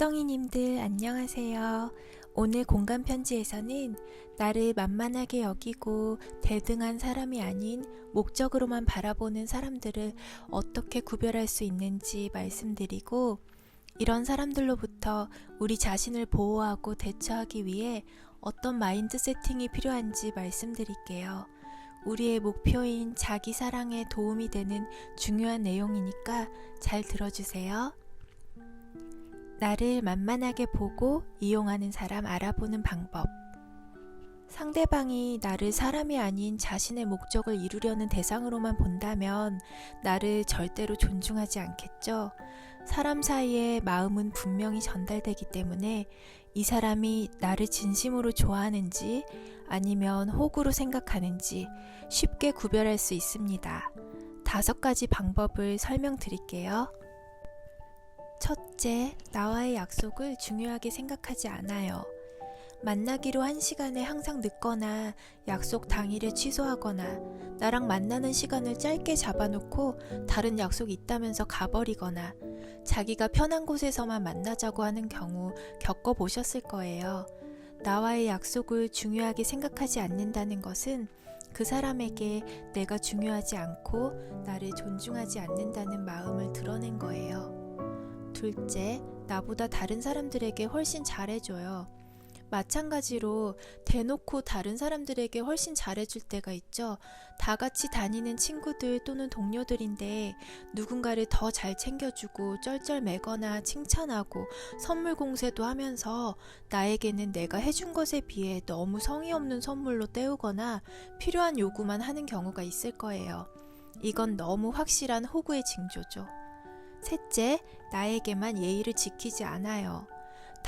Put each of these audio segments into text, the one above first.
옥덩이님들 안녕하세요. 오늘 공간 편지에서는 나를 만만하게 여기고 대등한 사람이 아닌 목적으로만 바라보는 사람들을 어떻게 구별할 수 있는지 말씀드리고 이런 사람들로부터 우리 자신을 보호하고 대처하기 위해 어떤 마인드 세팅이 필요한지 말씀드릴게요. 우리의 목표인 자기 사랑에 도움이 되는 중요한 내용이니까 잘 들어주세요. 나를 만만하게 보고 이용하는 사람 알아보는 방법. 상대방이 나를 사람이 아닌 자신의 목적을 이루려는 대상으로만 본다면 나를 절대로 존중하지 않겠죠. 사람 사이의 마음은 분명히 전달되기 때문에 이 사람이 나를 진심으로 좋아하는지 아니면 호구로 생각하는지 쉽게 구별할 수 있습니다. 다섯 가지 방법을 설명드릴게요. 첫째, 나와의 약속을 중요하게 생각하지 않아요. 만나기로 한 시간에 항상 늦거나 약속 당일에 취소하거나 나랑 만나는 시간을 짧게 잡아놓고 다른 약속이 있다면서 가버리거나 자기가 편한 곳에서만 만나자고 하는 경우 겪어보셨을 거예요. 나와의 약속을 중요하게 생각하지 않는다는 것은 그 사람에게 내가 중요하지 않고 나를 존중하지 않는다는 마음을 드러낸 거예요. 둘째, 나보다 다른 사람들에게 훨씬 잘해줘요. 마찬가지로 대놓고 다른 사람들에게 훨씬 잘해줄 때가 있죠. 다 같이 다니는 친구들 또는 동료들인데 누군가를 더 잘 챙겨주고 쩔쩔매거나 칭찬하고 선물 공세도 하면서 나에게는 내가 해준 것에 비해 너무 성의 없는 선물로 때우거나 필요한 요구만 하는 경우가 있을 거예요. 이건 너무 확실한 호구의 징조죠. 셋째, 나에게만 예의를 지키지 않아요.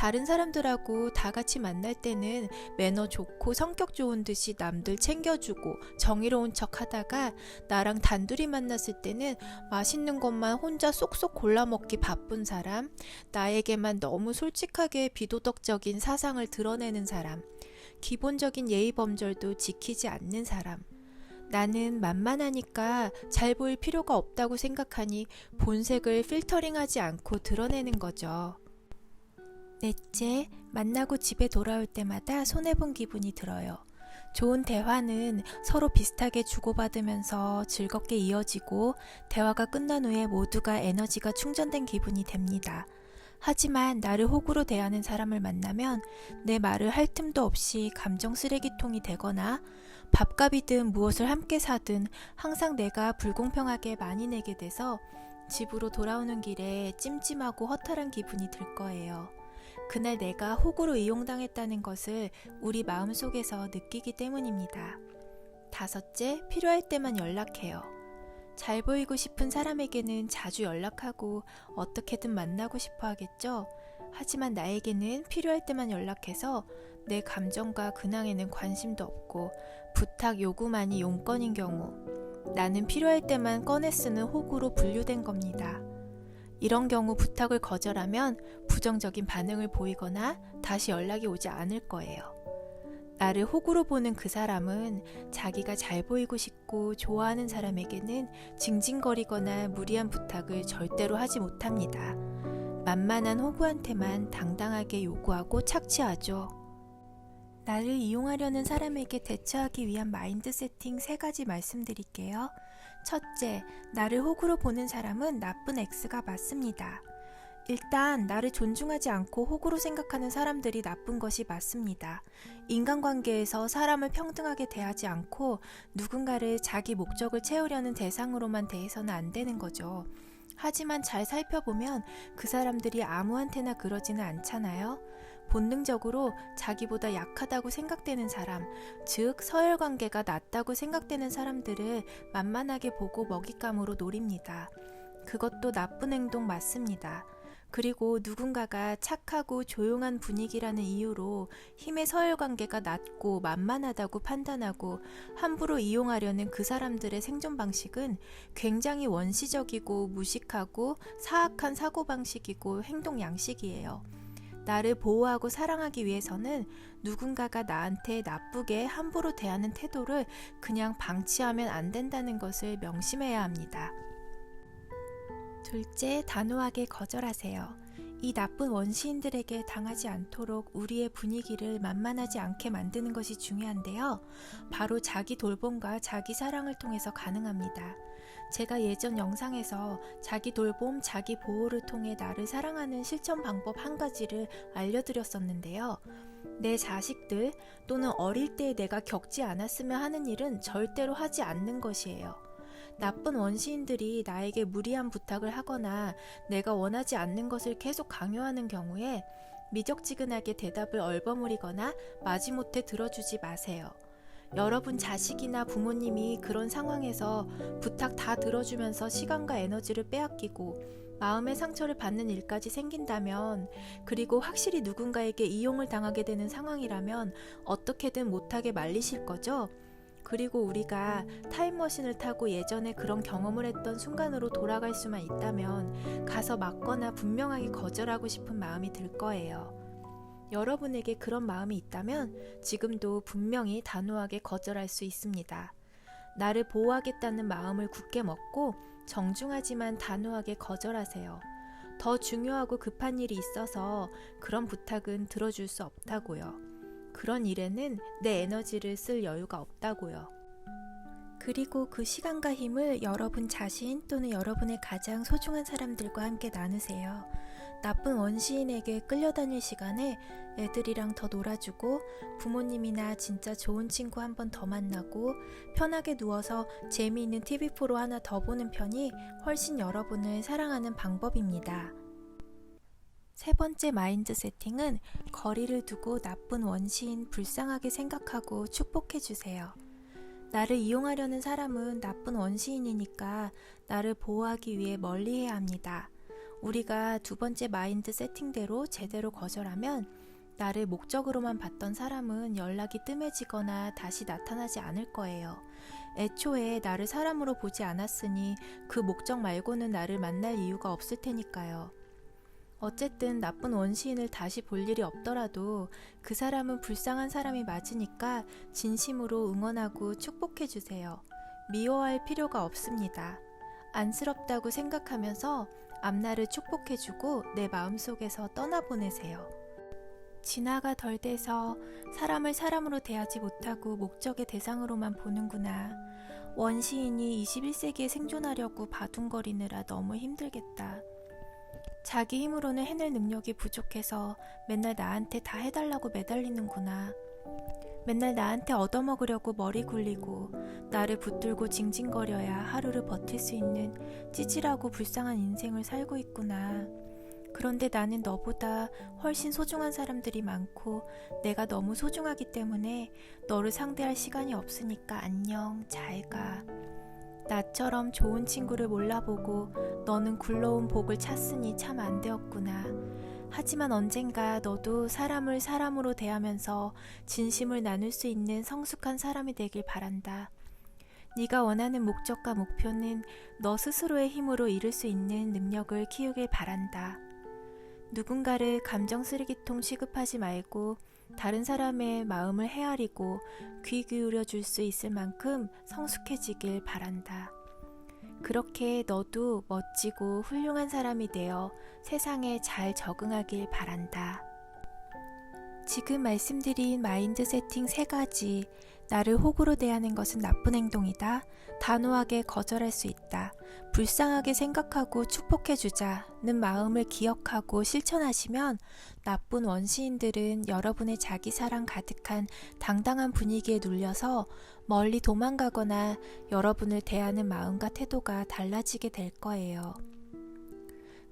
다른 사람들하고 다 같이 만날 때는 매너 좋고 성격 좋은 듯이 남들 챙겨주고 정의로운 척 하다가 나랑 단둘이 만났을 때는 맛있는 것만 혼자 쏙쏙 골라 먹기 바쁜 사람, 나에게만 너무 솔직하게 비도덕적인 사상을 드러내는 사람, 기본적인 예의 범절도 지키지 않는 사람, 나는 만만하니까 잘 보일 필요가 없다고 생각하니 본색을 필터링하지 않고 드러내는 거죠. 넷째, 만나고 집에 돌아올 때마다 손해본 기분이 들어요. 좋은 대화는 서로 비슷하게 주고받으면서 즐겁게 이어지고 대화가 끝난 후에 모두가 에너지가 충전된 기분이 됩니다. 하지만 나를 호구로 대하는 사람을 만나면 내 말을 할 틈도 없이 감정 쓰레기통이 되거나 밥값이든 무엇을 함께 사든 항상 내가 불공평하게 많이 내게 돼서 집으로 돌아오는 길에 찜찜하고 허탈한 기분이 들 거예요. 그날 내가 호구로 이용당했다는 것을 우리 마음속에서 느끼기 때문입니다. 다섯째, 필요할 때만 연락해요. 잘 보이고 싶은 사람에게는 자주 연락하고 어떻게든 만나고 싶어 하겠죠? 하지만 나에게는 필요할 때만 연락해서 내 감정과 근황에는 관심도 없고 부탁 요구만이 용건인 경우 나는 필요할 때만 꺼내 쓰는 호구로 분류된 겁니다. 이런 경우 부탁을 거절하면 부정적인 반응을 보이거나 다시 연락이 오지 않을 거예요. 나를 호구로 보는 그 사람은 자기가 잘 보이고 싶고 좋아하는 사람에게는 징징거리거나 무리한 부탁을 절대로 하지 못합니다. 만만한 호구한테만 당당하게 요구하고 착취하죠. 나를 이용하려는 사람에게 대처하기 위한 마인드 세팅 세 가지 말씀드릴게요. 첫째, 나를 호구로 보는 사람은 나쁜 X가 맞습니다. 일단 나를 존중하지 않고 호구로 생각하는 사람들이 나쁜 것이 맞습니다. 인간관계에서 사람을 평등하게 대하지 않고 누군가를 자기 목적을 채우려는 대상으로만 대해서는 안 되는 거죠. 하지만 잘 살펴보면 그 사람들이 아무한테나 그러지는 않잖아요. 본능적으로 자기보다 약하다고 생각되는 사람, 즉 서열 관계가 낮다고 생각되는 사람들을 만만하게 보고 먹잇감으로 노립니다. 그것도 나쁜 행동 맞습니다. 그리고 누군가가 착하고 조용한 분위기라는 이유로 힘의 서열 관계가 낮고 만만하다고 판단하고 함부로 이용하려는 그 사람들의 생존 방식은 굉장히 원시적이고 무식하고 사악한 사고방식이고 행동 양식이에요. 나를 보호하고 사랑하기 위해서는 누군가가 나한테 나쁘게 함부로 대하는 태도를 그냥 방치하면 안 된다는 것을 명심해야 합니다. 둘째, 단호하게 거절하세요. 이 나쁜 원시인들에게 당하지 않도록 우리의 분위기를 만만하지 않게 만드는 것이 중요한데요. 바로 자기 돌봄과 자기 사랑을 통해서 가능합니다. 제가 예전 영상에서 자기 돌봄, 자기 보호를 통해 나를 사랑하는 실천 방법 한 가지를 알려드렸었는데요. 내 자식들 또는 어릴 때 내가 겪지 않았으면 하는 일은 절대로 하지 않는 것이에요. 나쁜 원시인들이 나에게 무리한 부탁을 하거나 내가 원하지 않는 것을 계속 강요하는 경우에 미적지근하게 대답을 얼버무리거나 마지못해 들어주지 마세요. 여러분 자식이나 부모님이 그런 상황에서 부탁 다 들어주면서 시간과 에너지를 빼앗기고 마음의 상처를 받는 일까지 생긴다면 그리고 확실히 누군가에게 이용을 당하게 되는 상황이라면 어떻게든 못하게 말리실 거죠? 그리고 우리가 타임머신을 타고 예전에 그런 경험을 했던 순간으로 돌아갈 수만 있다면 가서 맞거나 분명하게 거절하고 싶은 마음이 들 거예요. 여러분에게 그런 마음이 있다면 지금도 분명히 단호하게 거절할 수 있습니다. 나를 보호하겠다는 마음을 굳게 먹고 정중하지만 단호하게 거절하세요. 더 중요하고 급한 일이 있어서 그런 부탁은 들어줄 수 없다고요. 그런 일에는 내 에너지를 쓸 여유가 없다고요. 그리고 그 시간과 힘을 여러분 자신 또는 여러분의 가장 소중한 사람들과 함께 나누세요. 나쁜 원시인에게 끌려다닐 시간에 애들이랑 더 놀아주고 부모님이나 진짜 좋은 친구 한 번 더 만나고 편하게 누워서 재미있는 TV4로 하나 더 보는 편이 훨씬 여러분을 사랑하는 방법입니다. 세 번째 마인드 세팅은 거리를 두고 나쁜 원시인 불쌍하게 생각하고 축복해 주세요. 나를 이용하려는 사람은 나쁜 원시인이니까 나를 보호하기 위해 멀리 해야 합니다. 우리가 두 번째 마인드 세팅대로 제대로 거절하면 나를 목적으로만 봤던 사람은 연락이 뜸해지거나 다시 나타나지 않을 거예요. 애초에 나를 사람으로 보지 않았으니 그 목적 말고는 나를 만날 이유가 없을 테니까요. 어쨌든 나쁜 원시인을 다시 볼 일이 없더라도 그 사람은 불쌍한 사람이 맞으니까 진심으로 응원하고 축복해 주세요. 미워할 필요가 없습니다. 안쓰럽다고 생각하면서 앞날을 축복해 주고 내 마음속에서 떠나보내세요. 진화가 덜 돼서 사람을 사람으로 대하지 못하고 목적의 대상으로만 보는구나. 원시인이 21세기에 생존하려고 바둥거리느라 너무 힘들겠다. 자기 힘으로는 해낼 능력이 부족해서 맨날 나한테 다 해달라고 매달리는구나. 맨날 나한테 얻어먹으려고 머리 굴리고 나를 붙들고 징징거려야 하루를 버틸 수 있는 찌질하고 불쌍한 인생을 살고 있구나. 그런데 나는 너보다 훨씬 소중한 사람들이 많고 내가 너무 소중하기 때문에 너를 상대할 시간이 없으니까 안녕, 잘 가. 나처럼 좋은 친구를 몰라보고 너는 굴러온 복을 찾으니 참 안 되었구나. 하지만 언젠가 너도 사람을 사람으로 대하면서 진심을 나눌 수 있는 성숙한 사람이 되길 바란다. 네가 원하는 목적과 목표는 너 스스로의 힘으로 이룰 수 있는 능력을 키우길 바란다. 누군가를 감정 쓰레기통 취급하지 말고 다른 사람의 마음을 헤아리고 귀 기울여 줄 수 있을 만큼 성숙해지길 바란다. 그렇게 너도 멋지고 훌륭한 사람이 되어 세상에 잘 적응하길 바란다. 지금 말씀드린 마인드 세팅 세 가지. 나를 호구로 대하는 것은 나쁜 행동이다. 단호하게 거절할 수 있다. 불쌍하게 생각하고 축복해주자는 마음을 기억하고 실천하시면 나쁜 원시인들은 여러분의 자기 사랑 가득한 당당한 분위기에 눌려서 멀리 도망가거나 여러분을 대하는 마음과 태도가 달라지게 될 거예요.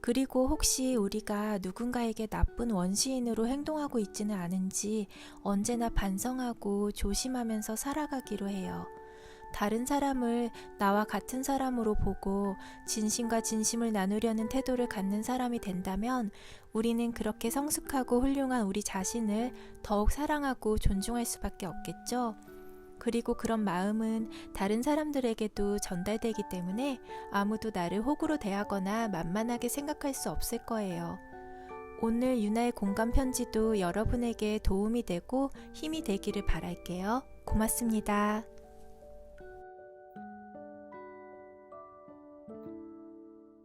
그리고 혹시 우리가 누군가에게 나쁜 원시인으로 행동하고 있지는 않은지 언제나 반성하고 조심하면서 살아가기로 해요. 다른 사람을 나와 같은 사람으로 보고 진심과 진심을 나누려는 태도를 갖는 사람이 된다면 우리는 그렇게 성숙하고 훌륭한 우리 자신을 더욱 사랑하고 존중할 수밖에 없겠죠. 그리고 그런 마음은 다른 사람들에게도 전달되기 때문에 아무도 나를 호구로 대하거나 만만하게 생각할 수 없을 거예요. 오늘 유나의 공감 편지도 여러분에게 도움이 되고 힘이 되기를 바랄게요. 고맙습니다.